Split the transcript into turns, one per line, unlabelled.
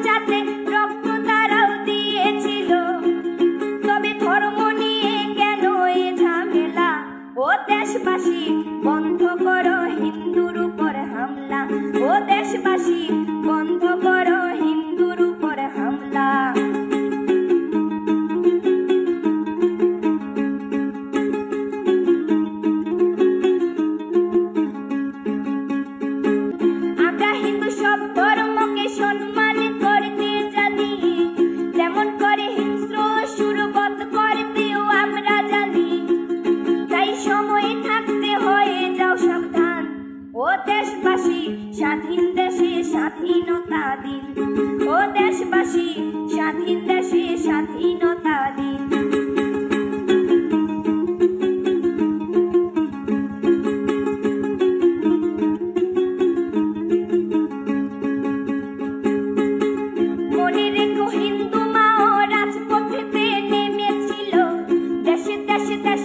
বাঁচাতে রক্ত কেন ঝামেলা? ও দেশবাসী বন্ধ করো হিন্দুর উপর হামলা। ও দেশবাসী স্বাধীন দেশে স্বাধীনতা দিন। ও দেশবাসী, স্বাধীন দেশে স্বাধীনতা দিন। হিন্দু মা দেশে দেশে দেশ